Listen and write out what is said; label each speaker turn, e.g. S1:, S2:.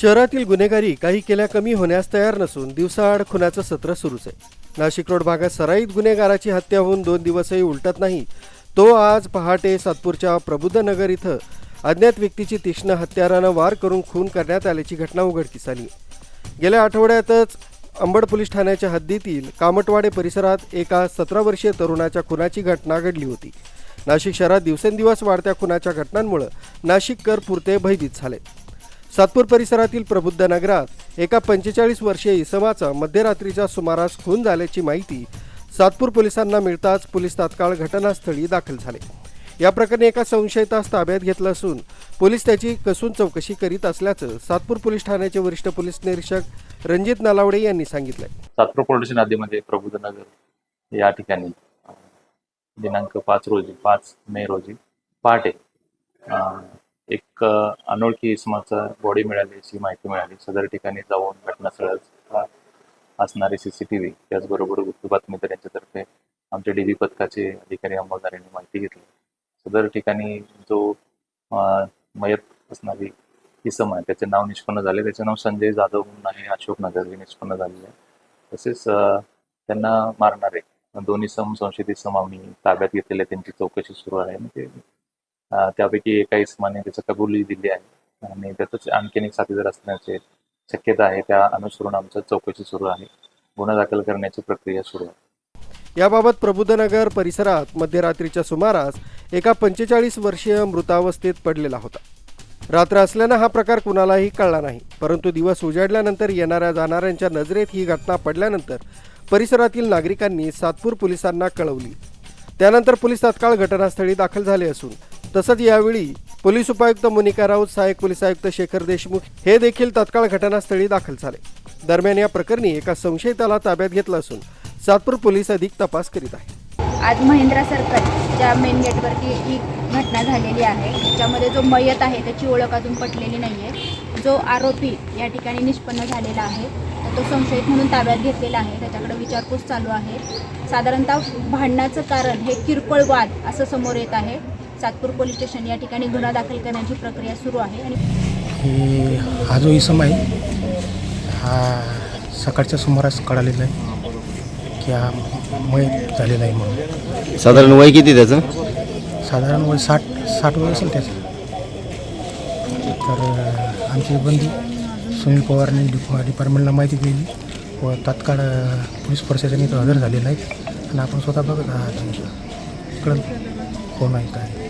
S1: शहरातील गुन्हेगारी काही केल्या कमी होण्यास तयार नसून दिवसाआड खुनाचं सत्र सुरूच आहे. नाशिक रोड भागात सराईत गुन्हेगाराची हत्या होऊन दोन दिवसही उलटत नाही. तो आज पहाटे सातपूरच्या प्रबुद्धनगर इथं अज्ञात व्यक्तीची तीक्ष्ण हत्यारानं वार करून खून करण्यात आल्याची घटना उघडकीस आली. गेल्या आठवड्यातच अंबड पोलीस ठाण्याच्या हद्दीतील कामटवाडे परिसरात एका सतरा वर्षीय तरुणाच्या खुनाची घटना घडली होती. नाशिक शहरात दिवसेंदिवस वाढत्या खुनाच्या घटनांमुळे नाशिककर पुरते भयभीत झाले. सातपूर परिसरातील प्रबुद्ध नगरात एका पंचेचाळीस वर्षीय इसमाचा मध्यरात्रीच्या सुमारास खून झाल्याची माहिती सातपूर पोलिसांना मिळताच पोलीस तात्काळ घटनास्थळी दाखल झाले. या प्रकरणी एका संशयितास ताब्यात घेतलं असून पोलीस त्याची कसून चौकशी करीत असल्याचं सातपूर पोलीस ठाण्याचे वरिष्ठ पोलीस निरीक्षक रणजित नलावडे यांनी सांगितलंय.
S2: सातपूर पोलीस स्टेशन प्रबुद्ध नगर या ठिकाणी दिनांक पाच रोजी पाच मे रोजी पहाटे एक अनोळखी इसमाचा बॉडी मिळाली अशी माहिती मिळाली. सदर ठिकाणी जाऊन घटनास्थळ असणारे सीसीटीव्ही त्याचबरोबर गुप्त बातमीदार यांच्यातर्फे आमच्या डीबी पथकाचे अधिकारी अंमलदार यांनी माहिती घेतली. सदर ठिकाणी जो मयत असणारी इसम आहे त्याचे नाव निष्पन्न झाले. त्याचे नाव संजय जाधव म्हणून आहे अशोक नगर हे निष्पन्न झालेले आहे. तसेच त्यांना मारणारे दोन्ही सम संशयित सम आम्ही ताब्यात घेतलेले त्यांची चौकशी सुरू आहे. म्हणजे त्यापैकी एका इसमाने त्याचं कबुली दिली आहे. आणि त्यातच आणखीन एक साथीदार असण्याचे शक्यता आहे. त्या अनुसरून आमचं चौकशी सुरू आहे. गुन्हा दाखल करण्याची प्रक्रिया सुरू आहे.
S1: याबाबत प्रबुद्धनगर परिसरात मध्यरात्रीच्या सुमारास एका पंचेचाळीस वर्षीय मृतावस्थेत पडलेला होता. रात्र असल्यानं हा प्रकार कुणालाही कळला नाही. परंतु दिवस उजाडल्यानंतर येणाऱ्या जाणाऱ्यांच्या नजरेत ही घटना पडल्यानंतर परिसरातील नागरिकांनी सातपूर पोलिसांना कळवली. त्यानंतर पोलीस तात्काळ घटनास्थळी दाखल झाले असून तसंच यावेळी पोलीस उपायुक्त मोनिका राऊत सहाय्यक पोलीस आयुक्त शेखर देशमुख हे देखील तत्काळ घटनास्थळी दाखल झाले. दरम्यान या प्रकरणी एका संशयिताला ताब्यात घेतलं असून सातपूर पोलीस अधिक तपास करीत आहेत.
S3: आज महिंद्रा सर्कलच्या मेन गेटवरती ही घटना झालेली आहे त्याच्यामध्ये जो मयत आहे त्याची ओळख अजून पटलेली नाही आहे जो आरोपी या ठिकाणी निष्पन्न झालेला आहे तो संशयित म्हणून ताब्यात घेतलेला आहे. त्याच्याकडे विचारपूस चालू आहे. साधारणतः भांडणाचं कारण हे किरकोळ वाद असं समोर येत आहे. सातपूर पोलीस स्टेशन या ठिकाणी गुन्हा दाखल करण्याची प्रक्रिया सुरू आहे आणि
S4: हे जो इसम आहे हा सकाळच्या सुमारास कळालेला आहे की हा मयत झालेला आहे म्हणून.
S5: साधारण वय किती त्याचं?
S4: साधारण वय साठ साठ वय असेल त्याचं. तर आमचे बंधू सुनील पवारने डिप- डिपार्टमेंटला माहिती दिली व तात्काळ पोलीस प्रशासन इथं हजर झालेलं आहे आणि आपण स्वतः बघत आहात. कळलं कोण आहे काय?